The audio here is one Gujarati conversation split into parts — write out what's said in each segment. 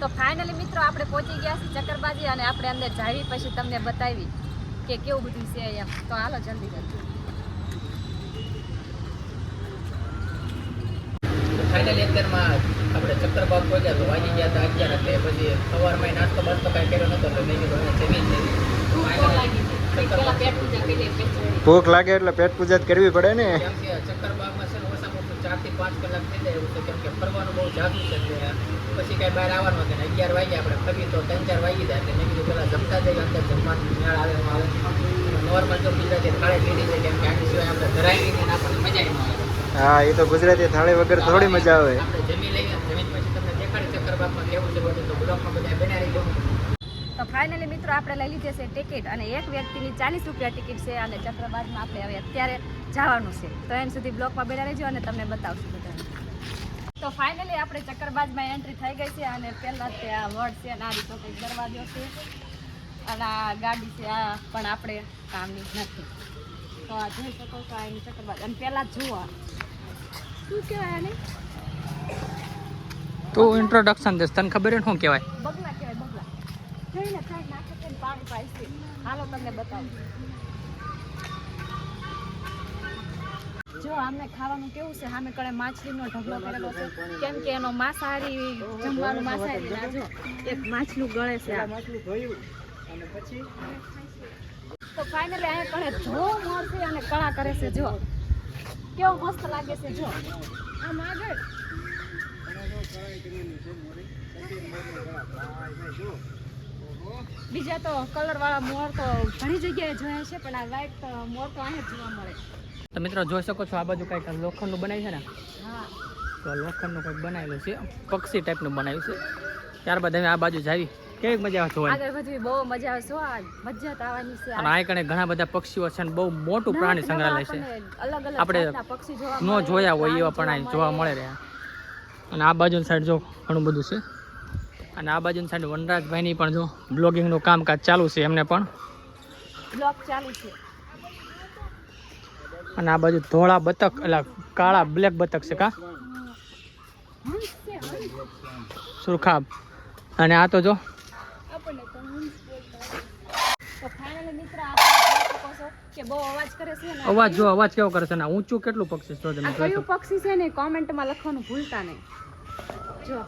તો ફાઇનલી મિત્રો આપણે પહોંચી ગયા છીએ ચક્કરબાજી અને આપણે અંદર જાવી પછી તમને બતાવી કે કેવું બધું છે એમ. તો હાલો જલ્દી જલ્દી. ફાઇનલી અત્યારમાં આપણે ચક્કરબાગ પહોંચ્યા તો વાગી ગયા હતા અગિયાર એટલે પછી સવારમાં નાસ્તો બાસ્તો કાંઈ કર્યો નતો તો મેં કીધું જમી ભૂખ લાગી એટલે પેટ પૂજા જ કરવી પડે ને. ચક્કરબાગમાં ચારથી પાંચ કલાક થઈ જાય એવું છે કેમ કે ફરવાનું બહુ જાદુ છે પછી કાંઈ બહાર આવવાનું ને અગિયાર વાગ્યા આપણે ફરી તો ત્રણ ચાર વાગી જાય એટલે મેં કીધું પેલા જમતા જઈએ અંદર જમવાનું મેળ આવે આવે. નોર્મલ તો ગુજરાતી થાળી લીધી છે કેમ કે આની સિવાય આપણે ધરાવી નહીં ને આપણને મજા ન આવે. હા એ તો ગુજરાતી થાળી વગર થોડી મજા આવે. આપણે જમી લઈએ જમીન પછી તમને દેખાડી ચક્કરબાગમાં કેવું છે બધું તો બ્લોકમાં બધા ફાઇનલી મિત્રો આપણે લઈ લીધી છે ટિકિટ અને એક વ્યક્તિની ચાલીસ રૂપિયા ટિકિટ છે અને ચક્રબાજમાં આપણે હવે અત્યારે જવાનું છે. તો એન સુધી બ્લોકમાં બેઠા રહેજો અને તમને બતાવશું બધાને. તો ફાઇનલી આપણે ચક્કરબાજમાં એન્ટ્રી થઈ ગઈ છે અને પહેલાં તે આ વર્ડ છે અને આ રીતો કંઈક દરવાજો છે અને આ ગાડી છે આ પણ આપણે કામની નથી. તો આ જોઈ શકો છો એની ચક્કરબાજ અને પહેલાં જુઓ શું કહેવાય આને? તો ઇન્ટ્રોડક્શન દેશ તને ખબર શું કહેવાય? બગલા જોઈને ખાઈ નાખે છે પાણી હાલો તમને બતાવું. જો આમને ખાવાનું કેવું છે? સામે કણે માછલીનો ઢગલો કરેલો છે. કેમ કે એનો માંસાહારી જમવાનું માંસાહારી ના જો. એક માછલું ગળે છે આ. તો ફાઇનલી અહીંયા કણે જો મોર અને કળા કરે છે, જો. કેવો મસ્ત લાગે છે, જો. આમ આગળ. બીજા તો કલર વાળા મોર તો ઘણી જગ્યાએ જોયા છે પણ આ વ્હાઈટ મોર તો અહીંયા જોવા મળે. તો મિત્રો જોઈ શકો છો આ બાજુ કંઈક લોખંડનું બનાવ્યું છે ને? હા. તો લોખંડનું કંઈક બનાવેલું છે પક્ષી ટાઈપનું બનાવ્યું છે. ત્યારબાદ અમે આ બાજુ જાવી. કેવી મજા આવે જોવાની? આગળ બધી બહુ મજા આવે આ મજા તો આવવાની છે અને આ કણે ઘણા બધા પક્ષીઓ છે અને બહુ મોટું પ્રાણી સંગ્રહાલય છે. અલગ અલગ આપણે પક્ષી જોવા ન જોયા હોય એવા પણ જોવા મળે. રહ્યા. અને આ બાજુ સાઈડ જો ઘણું બધું છે. અને આ બાજુ સાઈડ વનરાજભાઈની પણ જો બ્લોગિંગનું કામકાજ ચાલુ છે એમને પણ. બ્લોક ચાલુ છે. અને આ બાજુ ધોળા બતક એટલે કાળા બ્લેક બતક છે કા? સુરખાબ. અને આ તો જો અવાજ જો અવાજ કેવો કરે છે ને? ઊંચું કેટલું પક્ષી છે કયું પક્ષી ને? કોમેન્ટમાં લખવાનું ભૂલતા નહીં. જો.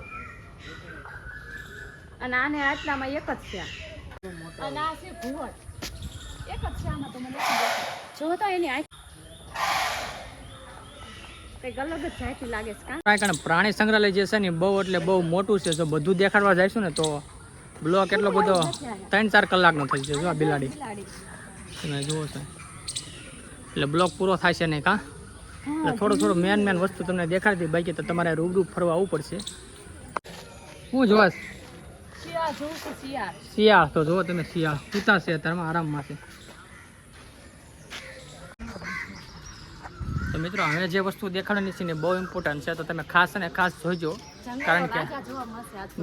અને આને આટલામાં એક જ છે. અને આ છે ઘુવડ એક જ છે આમાં તો મને જો તો એની આંખ કંઈક અલગ જ જાતિ લાગે છે કાં? આ પ્રાણી સંગ્રહાલય જે છે ને બહુ એટલે બહુ મોટું છે. જો બધું દેખાડવા જઈશું ને તો બ્લોક એટલો બધો ત્રણ ચાર કલાકનો થઈ જશે જો આ બિલાડી. બિલાડી. તમે જુઓ છો. એટલે બ્લોક પૂરો થાય છે નહીં કાં? એટલે થોડું થોડું મેન મેન વસ્તુ તમને દેખાડતી બાકી તો તમારે રૂબરૂ ફરવા આવવું પડશે. હું જોવા શિયાળ. તો જુઓ તમે શિયાળ. સૂતા છે અત્યારમાં આરામમાં છે. તો મિત્રો હવે જે વસ્તુ દેખાડવાની છે ને બહુ ઇમ્પોર્ટન્ટ છે તો તમે ખાસ અને ખાસ જોઈજો કારણ કે.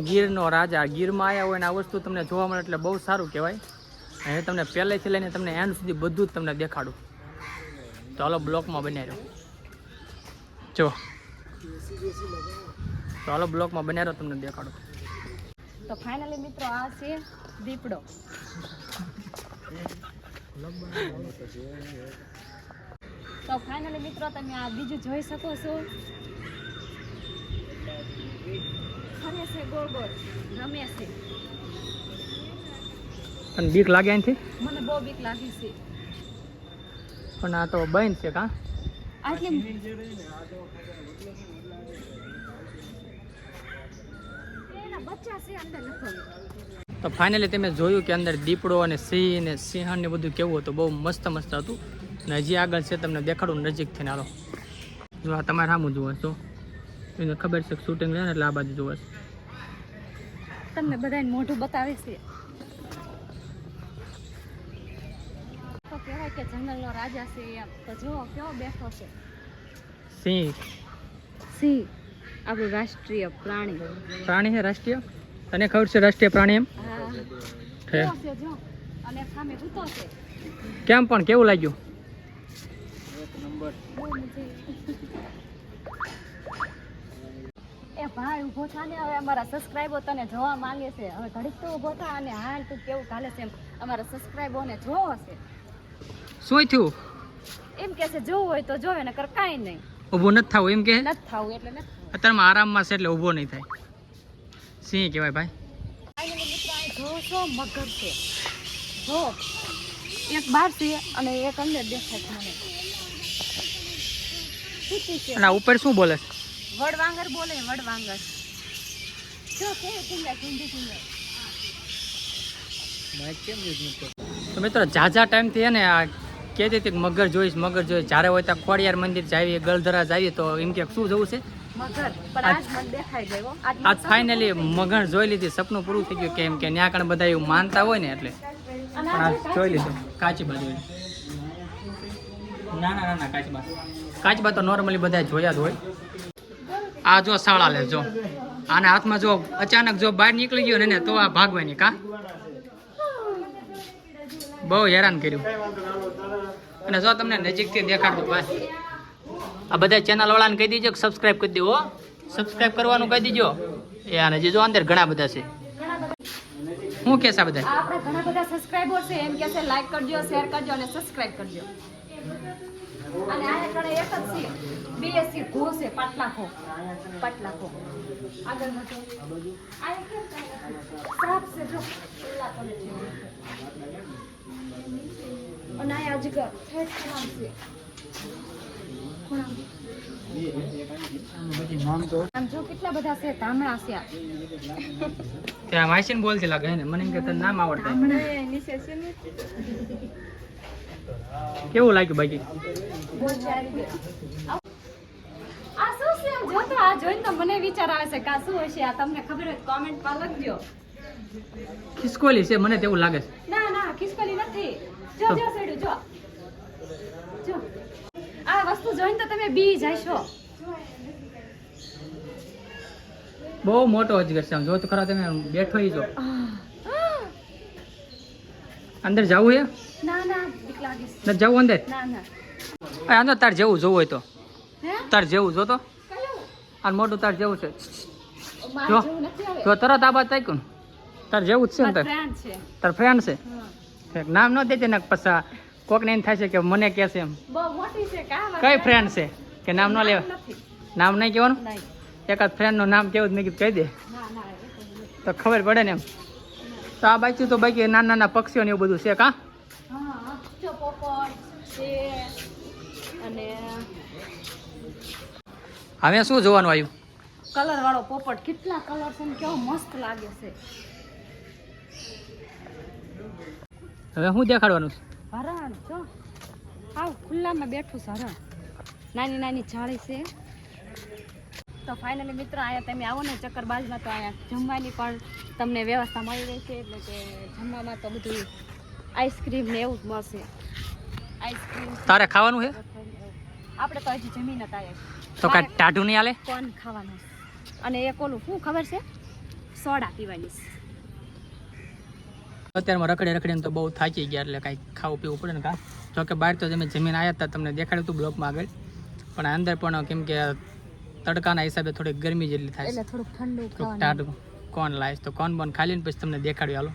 ગીરનો રાજા ગીરમાં આવ્યા હોય ને આ વસ્તુ તમને જોવા મળે એટલે બહુ સારું કહેવાય. અને તમને પહેલેથી લઈને તમને એન્ડ સુધી બધું જ તમને દેખાડું. તો હાલો બ્લોકમાં બનાવી રહ્યો. જો. તો હાલો બ્લોકમાં બનાવી રહ્યો તમને દેખાડું. તો ફાઇનલી મિત્રો આ છે દીપડો. તો ફાઇનલી મિત્રો તમે આ બીજું જોઈ શકો છો. ફરે છે ગોળ ગોળ રમે છે અને બીક લાગે એનાથી? મને બહુ બીક લાગી છે. પણ આ તો બંધ છે કા? આટલી એના બચ્ચા છે અંદર લખવાનું તો ફાઇનલી તમે જોયું કે અંદર દીપડો અને સિંહ અને સિંહણ ને બધું કેવું હતું? બહુ મસ્ત મસ્ત હતું. ને હજી આગળ છે તમને દેખાડું નજીક થઈને. હાલો. જો આ તમારે સામું જુઓ છો. એને ખબર છે શૂટિંગ લે ને એટલે આ બાજુ જુઓ છે. તમને બધાને મોઢું બતાવે છે. તો કહેવાય કે જંગલનો રાજા છે તો જો કેવો બેઠો છે. સિંહ. સિંહ. આપણું રાષ્ટ્રીય પ્રાણી. પ્રાણી છે રાષ્ટ્રીય? તને ખબર છે રાષ્ટ્રીય પ્રાણી એમ? હા. છે કેવો અને સામે ઊતો છે. કેમ પણ કેવું લાગ્યું. એ ભાઈ ઊભો થા ને હવે અમારા સબસ્ક્રાઈબર તને જોવા માંગે છે. હવે ઘડીક તો ઊભો થા અને હાલ તું કેવું ચાલે છે એમ. અમારા સબસ્ક્રાઈબરને જોવો હશે. શું થયું? એમ કે છે જોવું હોય તો જોવે ને કર કાંઈ નહીં. ઊભું નથી થવું એમ કે? નથી થવું એટલે નથી. અત્યારમાં આરામમાં છે એટલે ઊભો નહીં થાય. સિંહ કહેવાય ભાઈ. મગર છે જો એક બહાર છે અને એક અંદર દેખાય મને અને ઉપર શું બોલે છે? વડવાંગર બોલે વડવાંગર. જો કે ટીંગી ટીંગા તો મિત્રો ઝાઝા ટાઈમથી ને આ કહેતી હતી કે મગર જોઈશ મગર જોઈશ. જ્યારે હોય ત્યાં ખોડિયાર મંદિર જાવીએ ગલધરા જાવીએ તો એમ કે શું જવું છે? આજ આજ આજ ફાઇનલી મગર જોઈ લીધી સપનું પૂરું થઈ ગયું કેમ કે ત્યાં આગળ બધા એવું માનતા હોય ને એટલે. અને પણ આ આ જોઈ લીધું. કાચી બાજુ ના ના ના કાચી બા કાચી બા તો નોર્મલી બધા જોયા જ હોય. આ જો શાળા લે જો. આના હાથમાં જો અચાનક જો બહાર નીકળી ગયો ને તો આ ભાગવાની કા? બહુ હેરાન કર્યું. અને જો તમને નજીકથી દેખાડું ભાઈ આ બધા ચેનલ વાળાને કહી દીજો કે સબસ્ક્રાઇબ કરી દેવો સબસ્ક્રાઈબ કરવાનું કહી દીજો. એ અને જે જો અંદર ઘણા બધા છે. હું શું આ બધા? આપણે ઘણા બધા સબસ્ક્રાઇબર છે. એમ કે છે લાઈક કરજો શેર કરજો અને સબસ્ક્રાઇબ કરજો. અને આ કણે એક જ છે. બીએસસી ઘો છે, પાટલા ઘો. આગળ વધો. આ એક કાંઈ છે. જો. પેલા છે? અને આ જગ્યા. ખરાબ છે ખરાબ. આમ જો કેટલા બધા છે ધામણા છે આ. ત્યાં વાંચીને બોલતી લાગે ને. મને કે તને નામ આવડતા ધામણા નીચે છે ને. કેવું લાગ્યું બાકી. આ શું છે? જો તો આ જોઈને તો મને વિચાર આવે છે કે આ શું હશે? આ તમને ખબર હોય કોમેન્ટમાં લખજો. ખિસકોલી છે મને તેવું લાગે છે. ના ના ખિસકોલી નથી. જો જો સેડું જો. વસ્તુ જોઈને તો તમે બી જશો. બહુ મોટો અજગર છે આમ. જો તો ખરા તમે બેઠો જો. અંદર જવું છે ના ના બીક લાગે છે. નથી જવું અંદર? ના ના. અંદર તાર જેવું જોવું હોય તો. હે? તાર જેવું જો તો. આ મોટું તાર જેવું છે. જો. જો તરત આ બાદ તાર જેવું જ છે ને તાર. ફ્રેન્ડ છે. તાર ફ્રેન્ડ છે. નામ ન દેજે ને પછી કોકને એમ થાય છે કે મને કે છે એમ. કઈ ફ્રેન્ડ છે? કે નામ ન લેવા નામ નહીં કહેવાનું? એકાદ ફ્રેન્ડનું નામ કેવું જ નહીં કહી દે. તો ખબર પડે ને એમ. તો આ બાજુ તો બાકી નાના નાના પક્ષીઓ ને એવું બધું છે કા? હા હા હવે શું જોવાનું આવ્યું? કલર વાળો પોપટ. કેટલા કલર છે કેવો મસ્ત લાગે છે. હવે શું દેખાડવાનું છે? હરણ જો. આવ ખુલ્લામાં બેઠું છે હરણ. નાની નાની જાળી છે. તો ફાઇનલી મિત્રો અહીંયા તમે આવો ને ચક્કરબાજમાં તો અહીંયા જમવાની પણ તમને વ્યવસ્થા મળી રહેશે એટલે કે જમવામાં તો બધું આઈસ્ક્રીમ ને એવું જ મળશે. આઈસ્ક્રીમ તારે ખાવાનું છે? આપણે તો હજી જમીન હતા આવ્યા. તો કાંઈ ટાઢું નહીં હાલે કોણ ખાવાનું? અને એક ઓલું શું ખબર છે? સોડા પીવાની છે. અત્યારમાં રખડે રખડીને તો બહુ થાકી ગયા એટલે કાંઈ ખાવું પીવું પડે ને કાં? જો કે બહાર તો તમે જમીન આવ્યા હતા તમને દેખાડ્યું હતું બ્લોકમાં આગળ. પણ અંદર પણ કેમ કે તડકાના હિસાબે થોડીક ગરમી જેટલી થાય એટલે થોડુંક ઠંડુ ખાવાનું. કોણ લાવીશ તો કોણ બોન ખાલી ને પછી તમને દેખાડ્યું હાલો.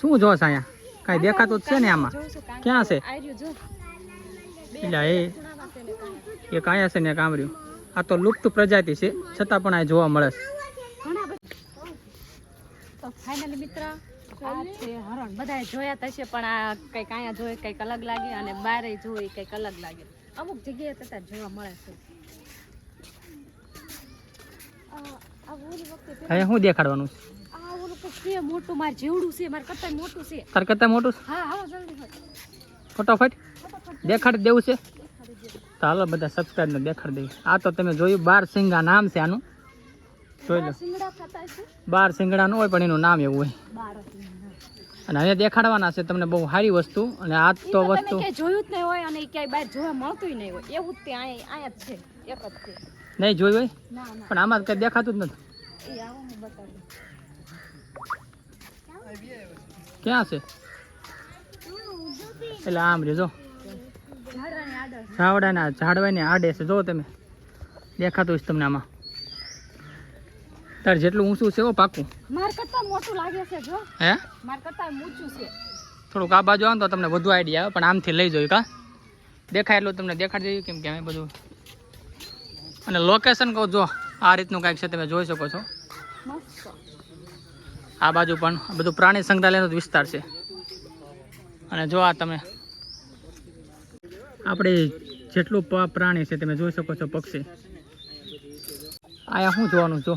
શું જોશ અહીંયા? કાંઈ દેખાતું જ છે ને આમાં. ક્યાં છે? એટલે એ. એક અહીંયા છે ને એક આ તો લુપ્ત પ્રજાતિ છે છતાં પણ આ જોવા મળે છે. તો ફાઇનલી મિત્ર આ છે હરણ. બધાએ જોયા થશે પણ આ કંઈક અહીંયા જોઈ કંઈક અલગ લાગે અને બારે જોઈ કંઈક અલગ લાગે. અમુક જગ્યાએ તથા જોવા મળે છે. હવે શું દેખાડવાનું છે? મોટું મારે જેવડું છે મારે કરતા મોટું છે. તાર કરતાં મોટું છે? હા હા જલ્દી ફટાફટ. ફટાફટ. દેખાડી દેવું છે? તો હાલો બધા સબસ્ક્રાઇબ ને દેખાડી દેવું આ તો તમે જોયું બાર સિંગા નામ છે આનું. જોઈ લો. બાર સિંગડા નું હોય પણ એનું નામ એવું હોય. અને અહીંયા દેખાડવાના છે તમને બહુ સારી વસ્તુ અને આ તો વસ્તુ. જોયું જ નહીં હોય અને ક્યાંય બહાર જોવા મળતું નહીં હોય. એવું જ અહીંયા જ છે. એક જ છે. નહીં જોયું હોય? પણ આમાં કઈ દેખાતું જ નથી. ક્યાં છે? એટલે આમ રે જો ઝાડવાની આડળ ને આડે છે જો તમે. દેખાતું જ તમને આમાં. તાર જેટલું ઊંચું છે ઓ પાકું. માર કરતા મોટું લાગે છે જો. હે? માર કરતા ઊંચું છે. થોડુંક આ બાજુ આવો તો તમને વધુ આઈડિયા આવે પણ આમથી લઈ જોયું કા દેખાય એટલું તમને દેખાડી દઈએ કેમ કે અમે બધું. અને લોકેશન કહું જો આ રીતનું કાંઈક છે તમે જોઈ શકો છો. આ બાજુ પણ બધું પ્રાણી સંગ્રહાલયનો જ વિસ્તાર છે. અને જો આ તમે આપણે જેટલું પ્રાણી છે તમે જોઈ શકો છો પક્ષી. અહીંયા શું જોવાનું જો.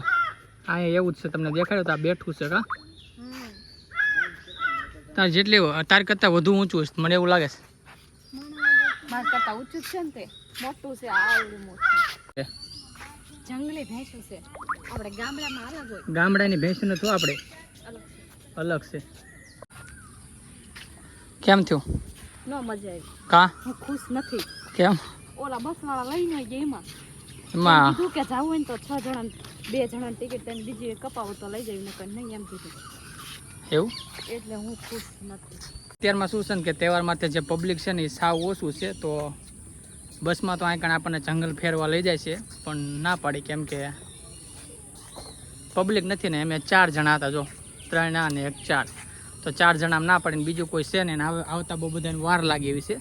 અહીંયા એવું જ છે તમને દેખાડ્યું તો આ બેઠું છે કા? તાર જેટલી તાર કરતાં વધુ ઊંચું છે મને એવું લાગે માર કરતાં ઊંચું છે ને તે. મોટું છે આવડું મોટું. છે જંગલી ભેંસું છે. આપણે ગામડામાં અલગ હોય. ગામડાની ભેંસને તો આપણે. અલગ છે. કેમ થયું? ન મજા આવી. કા? હું ખુશ નથી. કેમ? ઓલા બસ વાળા લઈને ગયા એમાં. એમાં? કીધું કે જાવું હોય ને તો છ જણા બે જણા ટિકિટ તને બીજી કપાવો તો લઈ જવી નકર નહીં એમ કીધું. એવું? એટલે હું ખુશ નથી. અત્યારમાં શું છે ને કે તહેવાર માટે જે પબ્લિક છે ને એ સાવ ઓછું છે તો બસમાં તો અહીં કણ આપણને જંગલ ફેરવા લઈ જાય છે પણ ના પાડી કેમ કે પબ્લિક નથી ને અમે ચાર જણા હતા જો ત્રણ અને ને એક ચાર. તો ચાર જણા ના પાડીને બીજું કોઈ છે ને હવે આવતા બહુ બધાને વાર લાગે એવી છે.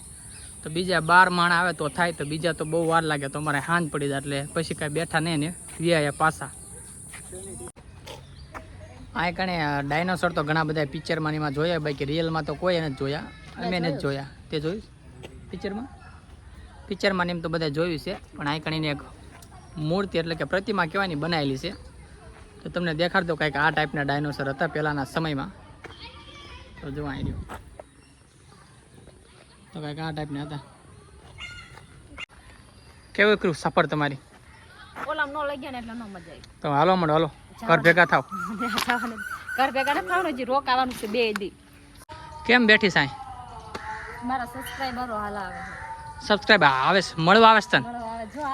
તો બીજા બાર માણ આવે તો થાય તો બીજા તો બહુ વાર લાગે તો અમારે હાંજ પડી જાય એટલે પછી કાંઈ બેઠા નહીં ને વ્યાયા પાછા. આ કણે ડાયનોસોર તો ઘણા બધા પિક્ચરમાં એમાં જોયા બાકી રિયલમાં તો કોઈ નથી જોયા. અમે નથી જોયા. તે જોયું? પિક્ચરમાં પિક્ચરમાં ને એમ તો બધા જોયું છે પણ આ કણીને એક મૂર્તિ એટલે કે પ્રતિમા કહેવાની બનાવેલી છે. તો તમને દેખાડતો કંઈક આ ટાઈપના ડાયનોસર હતા પહેલાંના સમયમાં. તો જોવા આવી રહ્યું. તો કંઈક આ ટાઈપના હતા. કેવું કર્યું સફર તમારી? ઓલામ ન લઈ ગયા ને એટલે ન મજા આવી. તો હાલો મળો હાલો. ઘર ભેગા થાવ. ઘર ભેગા નથી થવાનું હજી રોકાવાનું છે બે દી. કેમ બેઠી સાંઈ? મારા સબસ્ક્રાઈબરો હાલ આવે છે. સબસ્ક્રાઈબ આવે છે મળવા આવે છે તને. મળવા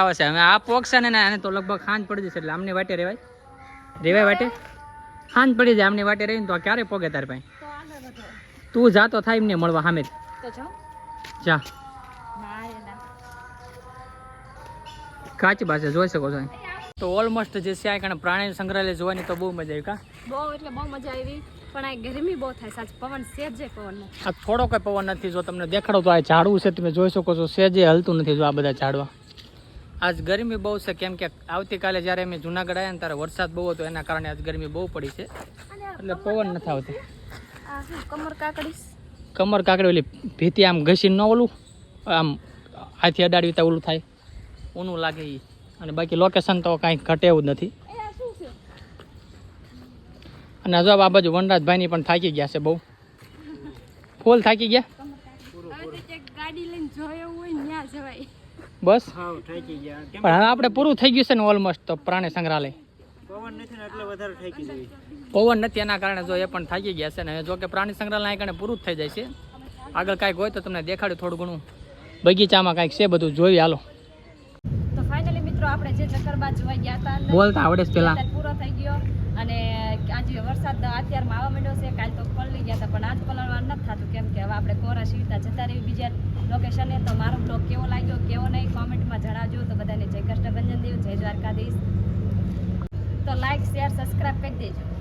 આવે છે ને. આ પોક છે હવે ને એને તો લગભગ ખાંજ પડી જશે એટલે આમની વાટે રેવાય. રેવાય વાટે? ખાંજ પડી જાય આમની વાટે રહીને તો ક્યારે પોગે તારી પાસે તો જાતો થાય એમને મળવા સામે જ. જા ના રે ના કાચી પાસે જોઈ શકો છો. તો ઓલમોસ્ટ જે છે આ કારણે પ્રાણી સંગ્રહાલય જોવાની તો બહુ મજા આવી કા? બહુ એટલે બહુ મજા આવી. પણ આ ગરમી બહુ થાય સાચ પવન સેજે જે પવન આ થોડો કઈ પવન નથી જો તમને દેખાડો તો આ ઝાડવું છે તમે જોઈ શકો છો સેજે હલતું નથી જો આ બધા ઝાડવા. આજ ગરમી બહુ છે કેમ કે આવતીકાલે જ્યારે અમે જુનાગઢ આવ્યા ને ત્યારે વરસાદ બહુ હતો એના કારણે આજ ગરમી બહુ પડી છે. એટલે પવન નથી આવતો. કમર કાકડી કમર કાકડી ઓલી ભીતી આમ ઘસી ન ઓલું? આમ હાથી અડાડવી તો ઓલું થાય. ઊનું લાગે એ અને બાકી લોકેશન તો કાંઈ ઘટે એવું જ નથી. અને હજુ આ બાજુ વનરાજભાઈની પણ થાકી ગયા છે બહુ. ફૂલ થાકી ગયા? જોયો બસ પણ હવે આપણે પૂરું થઈ ગયું છે ને ઓલમોસ્ટ તો પ્રાણી સંગ્રહાલય. પવન નથી એના કારણે જો એ પણ થાકી ગયા છે ને જો કે પ્રાણી સંગ્રહાલય કારણે પૂરું થઈ જાય છે. આગળ કાંઈક હોય તો તમને દેખાડ્યું થોડું ઘણું. બગીચામાં કાંઈક છે બધું જોઈ હાલો. આપણે જોવા ગયા હતા. બોલતા આવડે પેલા. પૂરો થઈ ગયો. અને આજે વરસાદ અત્યારમાં આવવા માંડ્યો છે કાલ તો પલળી ગયા હતા પણ આજ પલળવા નથી થતું. કેમ કે હવે આપણે કોરા સીવતા જતા રહી બીજા લોકેશને તો મારો બ્લોગ કેવો લાગ્યો કેવો નહીં કોમેન્ટમાં જણાવજો. તો બધાને જય કૃષ્ણ દેવ જય દ્વારકાધીશ. તો લાઈક શેર સબસ્ક્રાઈબ કરી દેજો.